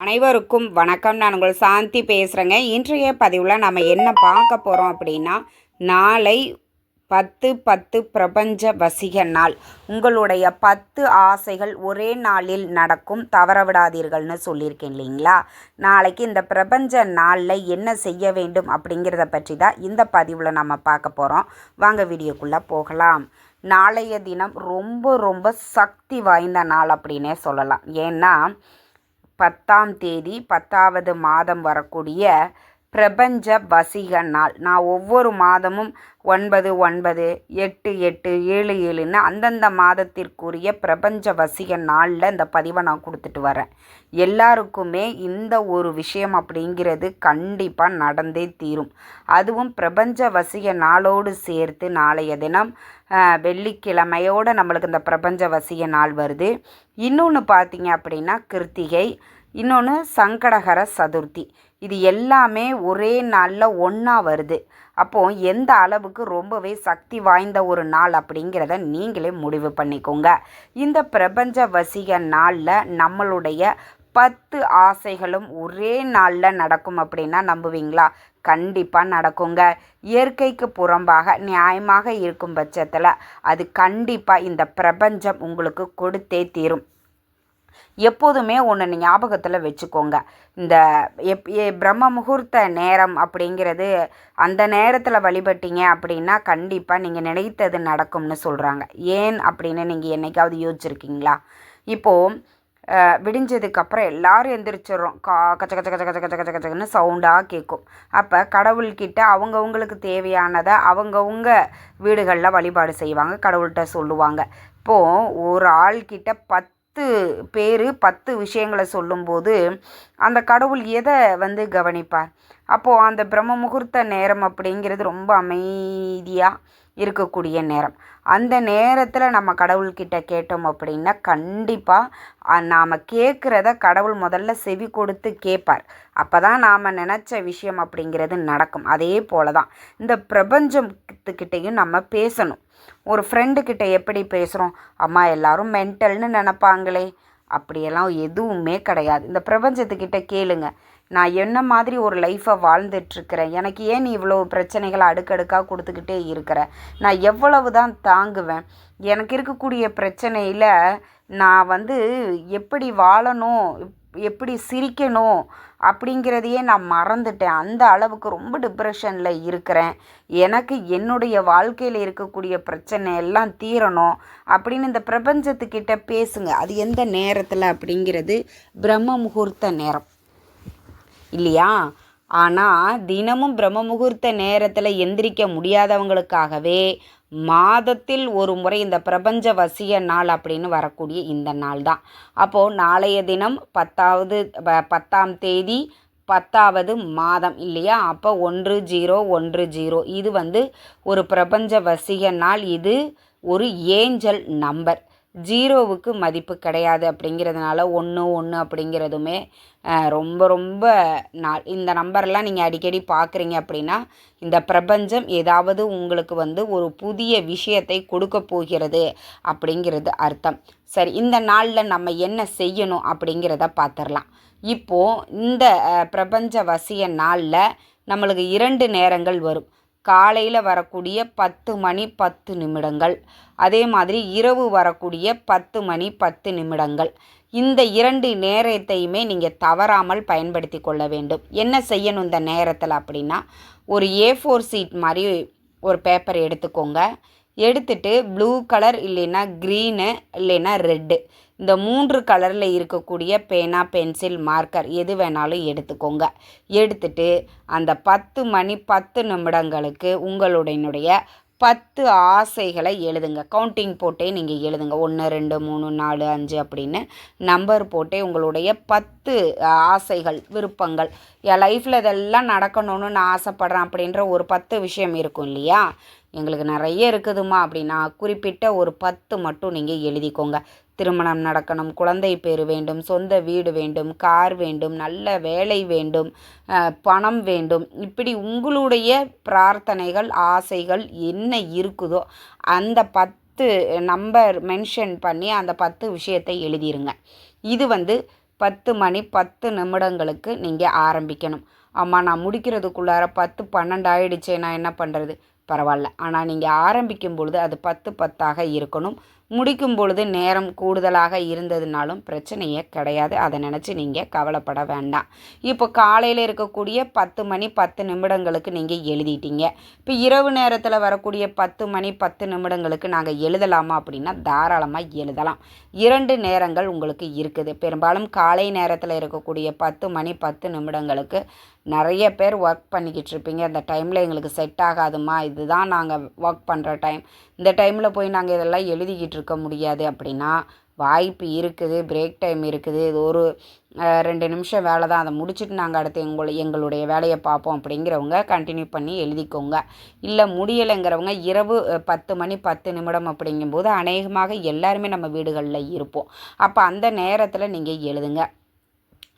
அனைவருக்கும் வணக்கம். நான் உங்கள் சாந்தி பேசுகிறேங்க இன்றைய பதிவில் நம்ம என்ன பார்க்க போகிறோம் அப்படின்னா நாளை பத்து பத்து பிரபஞ்ச வசிக நாள். உங்களுடைய பத்து ஆசைகள் ஒரே நாளில் நடக்கும். தவற விடாதீர்கள்னு சொல்லியிருக்கேன் இல்லைங்களா? நாளைக்கு இந்த பிரபஞ்ச நாளில் என்ன செய்ய வேண்டும் அப்படிங்கிறத பற்றி தான் இந்த பதிவில் நம்ம பார்க்க போகிறோம் வாங்க வீடியோக்குள்ளே போகலாம். நாளைய தினம் ரொம்ப ரொம்ப சக்தி வாய்ந்த நாள் அப்படின்னே சொல்லலாம். ஏன்னா பத்தாம் தேதி பத்தாவது மாதம் வரக்கூடிய பிரபஞ்ச வசீக நாள் நான் ஒவ்வொரு மாதமும் ஒன்பது ஒன்பது எட்டு எட்டு ஏழு ஏழுன்னு அந்தந்த மாதத்திற்குரிய பிரபஞ்ச வசிக நாளில் இந்த பதிவை நான் கொடுத்துட்டு வரேன். எல்லாருக்குமே இந்த ஒரு விஷயம் அப்படிங்கிறது கண்டிப்பாக நடந்தே தீரும். அதுவும் பிரபஞ்ச வசிக நாளோடு சேர்த்து நாளைய தினம் வெள்ளிக்கிழமையோடு நம்மளுக்கு இந்த பிரபஞ்ச வசிய நாள் வருது. இன்னொன்று பார்த்தீங்க அப்படின்னா கிருத்திகை இன்னொன்று சங்கடகர சதுர்த்தி. இது எல்லாமே ஒரே நாளில் ஒன்றா வருது. அப்போது எந்த அளவுக்கு ரொம்பவே சக்தி வாய்ந்த ஒரு நாள் அப்படிங்கிறத நீங்களே முடிவு பண்ணிக்கோங்க. இந்த பிரபஞ்ச வசிக நாளில் நம்மளுடைய பத்து ஆசைகளும் ஒரே நாளில் நடக்கும் அப்படின்னா நம்புவீங்களா? கண்டிப்பாக நடக்குங்க. இயற்கைக்கு புறம்பாக நியாயமாக இருக்கும் பட்சத்தில் அது கண்டிப்பாக இந்த பிரபஞ்சம் உங்களுக்கு கொடுத்தே தீரும். எப்போதுமே ஒன்று ஞாபகத்தில் வச்சுக்கோங்க. இந்த எப் பிரம்ம முகூர்த்த நேரம் அப்படிங்கிறது அந்த நேரத்தில் வழிபட்டீங்க அப்படின்னா கண்டிப்பாக நீங்கள் நினைத்தது நடக்கும்னு சொல்கிறாங்க ஏன் அப்படின்னு நீங்கள் என்னைக்காவது யோசிச்சிருக்கீங்களா? இப்போது விடிஞ்சதுக்கப்புறம் எல்லோரும் எந்திரிச்சிடுறோம். கா கச்ச கச்ச கச்ச கச்ச கச்ச கச்ச கச்சன்னு சவுண்டாக கேட்கும் அப்போ கடவுள்கிட்ட அவங்கவுங்களுக்கு தேவையானதை அவங்கவுங்க வீடுகளில் வழிபாடு செய்வாங்க கடவுள்கிட்ட சொல்லுவாங்க. இப்போது ஒரு ஆள்கிட்ட பத்து பத்து பேர் பத்து விஷயங்களை சொல்லும்போது அந்த கடவுள் எதை வந்து கவனிப்பார்? அப்போது அந்த பிரம்ம முகூர்த்த நேரம் அப்படிங்கிறது ரொம்ப அமைதியாக இருக்கக்கூடிய நேரம். அந்த நேரத்தில் நம்ம கடவுள்கிட்ட கேட்டோம் அப்படின்னா கண்டிப்பாக நாம் கேட்குறத கடவுள் முதல்ல செவி கொடுத்து கேட்பார் அப்போ தான் நாம் நினச்ச விஷயம் அப்படிங்கிறது நடக்கும். அதே போல தான் இந்த பிரபஞ்சத்துக்கிட்டேயும் நம்ம பேசணும். ஒரு ஃப்ரெண்டுக்கிட்ட எப்படி பேசுகிறோம் அம்மா எல்லோரும் மென்டல்னு நினப்பாங்களே. அப்படியெல்லாம் எதுவுமே கிடையாது. இந்த பிரபஞ்சத்துக்கிட்ட கேளுங்க. நான் என்ன மாதிரி ஒரு லைஃப்பை வாழ்ந்துட்டுருக்கிறேன்? எனக்கு ஏன் நீ இவ்வளோ பிரச்சனைகளை அடுக்கடுக்காக கொடுத்துக்கிட்டே இருக்கிற? நான் எவ்வளவு தான் தாங்குவேன்? எனக்கு இருக்கக்கூடிய பிரச்சனையில் நான் வந்து எப்படி வாழணும்? எப்படி சிரிக்கணும்? அப்படிங்கிறதையே நான் மறந்துட்டேன். அந்த அளவுக்கு ரொம்ப டிப்ரெஷனில் இருக்கிறேன். எனக்கு என்னுடைய வாழ்க்கையில் இருக்கக்கூடிய பிரச்சனை எல்லாம் தீரணும் அப்படின்னு இந்த பிரபஞ்சத்துக்கிட்ட பேசுங்க. அது எந்த நேரத்தில் அப்படிங்கிறது பிரம்ம முகூர்த்த நேரம். இல்லையா? ஆனால் தினமும் பிரம்ம முகூர்த்த நேரத்தில் எந்திரிக்க முடியாதவங்களுக்காகவே மாதத்தில் ஒரு முறை இந்த பிரபஞ்ச வசிய நாள் அப்படின்னு வரக்கூடிய இந்த நாள் தான். அப்போது நாளைய தினம் பத்தாவது பத்தாம் தேதி பத்தாவது மாதம் இல்லையா? அப்போ ஒன்று ஜீரோ ஒன்று ஜீரோ. இது வந்து ஒரு பிரபஞ்ச வசிக நாள். இது ஒரு ஏஞ்சல் நம்பர். ஜீரோவுக்கு மதிப்பு கிடையாது அப்படிங்கிறதுனால ஒன்று ஒன்று அப்படிங்கிறதுமே ரொம்ப ரொம்ப நாள். இந்த நம்பர்லாம் நீங்கள் அடிக்கடி பார்க்குறீங்க அப்படின்னா இந்த பிரபஞ்சம் ஏதாவது உங்களுக்கு வந்து ஒரு புதிய விஷயத்தை கொடுக்க போகிறது அப்படிங்கிறது அர்த்தம். சரி இந்த நாளில் நம்ம என்ன செய்யணும் அப்படிங்கிறத பார்த்துடலாம் இப்போது இந்த பிரபஞ்ச வசிய நாளில் நம்மளுக்கு இரண்டு நேரங்கள் வரும். காலையில் வரக்கூடிய பத்து மணி பத்து நிமிடங்கள். அதே மாதிரி இரவு வரக்கூடிய பத்து மணி பத்து நிமிடங்கள். இந்த இரண்டு நேரத்தையுமே நீங்கள் தவறாமல் பயன்படுத்தி கொள்ள வேண்டும். என்ன செய்யணும் இந்த நேரத்தில் அப்படின்னா ஒரு ஏ ஃபோர் சீட் மாதிரி ஒரு பேப்பர் எடுத்துக்கோங்க. எடுத்துட்டு ப்ளூ கலர் இல்லைன்னா க்ரீனு இல்லைன்னா ரெட்டு இந்த மூன்று கலரில் இருக்கக்கூடிய பேனா பென்சில் மார்க்கர் எது வேணாலும் எடுத்துக்கோங்க. எடுத்துட்டு அந்த பத்து மணி பத்து நிமிடங்களுக்கு உங்களுடைய பத்து ஆசைகளை எழுதுங்க. கவுண்டிங் போட்டே நீங்கள் எழுதுங்க. ஒன்று ரெண்டு மூணு நாலு அஞ்சு அப்படின்னு நம்பர் போட்டே உங்களுடைய பத்து ஆசைகள் விருப்பங்கள். என் லைஃப்பில் இதெல்லாம் நடக்கணும்னு நான் ஆசைப்பட்றேன் அப்படின்ற ஒரு பத்து விஷயம் இருக்கும் இல்லையா? எங்களுக்கு நிறைய இருக்குதுமா அப்படின்னா குறிப்பிட்ட ஒரு பத்து மட்டும் நீங்கள் எழுதிக்கோங்க. திருமணம் நடக்கணும் குழந்தை பேர் வேண்டும் சொந்த வீடு வேண்டும் கார் வேண்டும் நல்ல வேலை வேண்டும் பணம் வேண்டும். இப்படி உங்களுடைய பிரார்த்தனைகள் ஆசைகள் என்ன இருக்குதோ அந்த பத்து நம்பர் மென்ஷன் பண்ணி அந்த பத்து விஷயத்தை எழுதிருங்க. இது வந்து பத்து மணி பத்து நிமிடங்களுக்கு நீங்கள் ஆரம்பிக்கணும். அம்மா நான் முடிக்கிறதுக்குள்ளார பத்து பன்னெண்டு ஆயிடுச்சே நான் என்ன பண்ணுறது பரவாயில்ல. ஆனால் நீங்கள் ஆரம்பிக்கும் பொழுது அது பத்து பத்தாக இருக்கணும். முடிக்கும் பொழுது நேரம் கூடுதலாக இருந்ததுனாலும் பிரச்சனையே கிடையாது. அதை நினச்சி நீங்கள் கவலைப்பட வேண்டாம். இப்போ காலையில் இருக்கக்கூடிய பத்து மணி பத்து நிமிடங்களுக்கு நீங்கள் எழுதிட்டீங்க. இப்போ இரவு நேரத்தில் வரக்கூடிய பத்து மணி பத்து நிமிடங்களுக்கு நாங்கள் எழுதலாமா அப்படின்னா தாராளமாக எழுதலாம். இரண்டு நேரங்கள் உங்களுக்கு இருக்குது. பெரும்பாலும் காலை நேரத்தில் இருக்கக்கூடிய பத்து மணி பத்து நிமிடங்களுக்கு நிறைய பேர் ஒர்க் பண்ணிக்கிட்டு இருப்பீங்க அந்த டைமில் எங்களுக்கு செட் ஆகாதுமா இதுதான் நாங்கள் ஒர்க் பண்ணுற டைம் இந்த டைமில் போய் நாங்கள் இதெல்லாம் எழுதிக்கிட்டு இருக்க முடியாது அப்படின்னா வாய்ப்பு இருக்குது. பிரேக் டைம் இருக்குது. இது ஒரு ரெண்டு நிமிஷம் வேலை தான். அதை முடிச்சுட்டு நாங்கள் அடுத்து எங்களை எங்களுடைய வேலையை பார்ப்போம் அப்படிங்கிறவங்க கண்டினியூ பண்ணி எழுதிக்கோங்க. இல்லை முடியலைங்கிறவங்க இரவு பத்து மணி பத்து நிமிடம் அப்படிங்கும்போது அநேகமாக எல்லாருமே நம்ம வீடுகளில் இருப்போம். அப்போ அந்த நேரத்தில் நீங்கள் எழுதுங்க.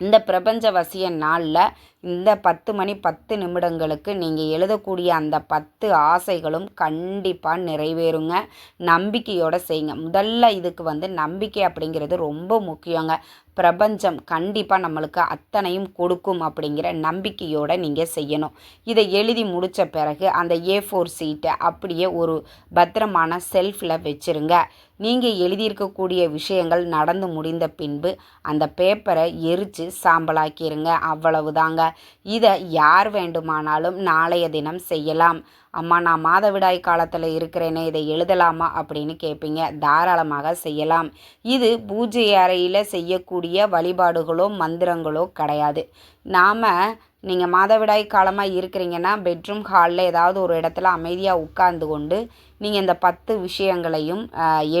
இந்த பிரபஞ்ச வசிய நாளில் இந்த பத்து மணி பத்து நிமிடங்களுக்கு நீங்கள் எழுதக்கூடிய அந்த பத்து ஆசைகளும் கண்டிப்பாக நிறைவேறுங்க. நம்பிக்கையோடு செய்யுங்க. முதல்ல இதுக்கு வந்து நம்பிக்கை அப்படிங்கிறது ரொம்ப முக்கியங்க. பிரபஞ்சம் கண்டிப்பாக நம்மளுக்கு அத்தனையும் கொடுக்கும் அப்படிங்கிற நம்பிக்கையோடு நீங்கள் செய்யணும். இதை எழுதி முடித்த பிறகு அந்த ஏ ஃபோர் சீட்டை அப்படியே ஒரு பத்திரமான செல்ஃபில் வச்சுருங்க. நீங்கள் எழுதியிருக்கக்கூடிய விஷயங்கள் நடந்து முடிந்த பின்பு அந்த பேப்பரை எரித்து சாம்பலாக்கிடுங்க அவ்வளவுதாங்க. இதை யார் வேண்டுமானாலும் நாளைய தினம் செய்யலாம். அம்மா நான் மாதவிடாய் காலத்தில் இருக்கிறேனே இதை எழுதலாமா அப்படின்னு கேட்பீங்க தாராளமாக செய்யலாம். இது பூஜை அறையில் செய்யக்கூடிய வழிபாடுகளோ மந்திரங்களோ கிடையாது. நாம் நீங்கள் மாதவிடாய் காலமாக இருக்கிறீங்கன்னா பெட்ரூம் ஹாலில் ஏதாவது ஒரு இடத்துல அமைதியாக உட்கார்ந்து கொண்டு நீங்கள் இந்த பத்து விஷயங்களையும்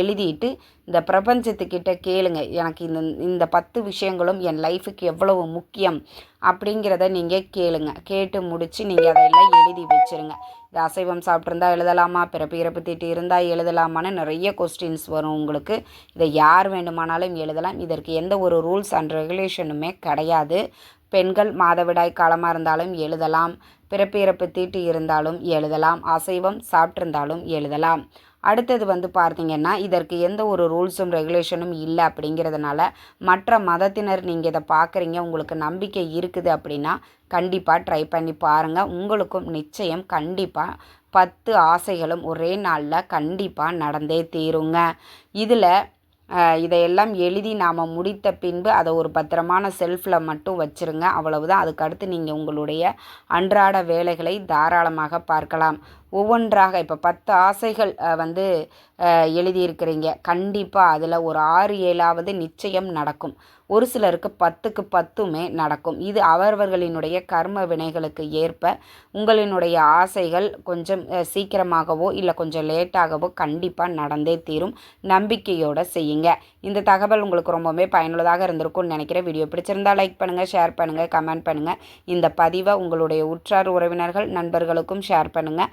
எழுதிட்டு இந்த பிரபஞ்சத்துக்கிட்ட கேளுங்க. எனக்கு இந்த இந்த பத்து விஷயங்களும் என் லைஃபுக்கு எவ்வளவு முக்கியம் அப்படிங்கிறத நீங்கள் கேளுங்க. கேட்டு முடித்து நீங்கள் அதையெல்லாம் எழுதி வச்சுருங்க. இந்த அசைவம் சாப்பிட்ருந்தா எழுதலாமா? பிறப்பு இறப்பு தீட்டு இருந்தால் எழுதலாமான்னு நிறைய கொஸ்டின்ஸ் வரும் உங்களுக்கு. இதை யார் வேண்டுமானாலும் எழுதலாம். இதற்கு எந்த ஒரு ரூல்ஸ் அண்ட் ரெகுலேஷனுமே கிடையாது. பெண்கள் மாதவிடாய் காலமாக இருந்தாலும் எழுதலாம். பிறப்பு இறப்பு தீட்டு இருந்தாலும் எழுதலாம். அசைவம் சாப்பிட்ருந்தாலும் எழுதலாம். அடுத்தது வந்து பார்த்திங்கன்னா இதற்கு எந்த ஒரு ரூல்ஸும் ரெகுலேஷனும் இல்லை அப்படிங்கிறதுனால மற்ற மதத்தினர் நீங்கள் இதை பார்க்குறீங்க உங்களுக்கு நம்பிக்கை இருக்குது அப்படின்னா கண்டிப்பாக ட்ரை பண்ணி பாருங்கள் உங்களுக்கும் நிச்சயம் கண்டிப்பாக பத்து ஆசைகளும் ஒரே நாளில் கண்டிப்பாக நடந்தே தீருங்க. இதில் இதையெல்லாம் எழுதி நாம் முடித்த பின்பு அதை ஒரு பத்திரமான செல்ஃபில் மட்டும் வச்சுருங்க. அவ்வளவுதான். அதுக்கடுத்து நீங்கள் உங்களுடைய அன்றாட வேலைகளை தாராளமாக பார்க்கலாம். ஒவ்வொன்றாக இப்போ பத்து ஆசைகள் வந்து எழுதியிருக்கிறீங்க. கண்டிப்பாக அதில் ஒரு ஆறு ஏழாவது நிச்சயம் நடக்கும். ஒரு சிலருக்கு பத்துக்கு பத்துமே நடக்கும். இது அவரவர்களினுடைய கர்ம வினைகளுக்கு ஏற்ப உங்களினுடைய ஆசைகள் கொஞ்சம் சீக்கிரமாகவோ இல்லை கொஞ்சம் லேட்டாகவோ கண்டிப்பாக நடந்தே தீரும். நம்பிக்கையோடு செய்யுங்க. இந்த தகவல் உங்களுக்கு ரொம்பவே பயனுள்ளதாக இருந்திருக்கும்னு நினைக்கிறேன். வீடியோ பிடிச்சிருந்தால் லைக் பண்ணுங்கள் ஷேர் பண்ணுங்கள் கமெண்ட் பண்ணுங்கள் இந்த பதிவை உங்களுடைய உற்றார் உறவினர்கள் நண்பர்களுக்கும் ஷேர் பண்ணுங்கள்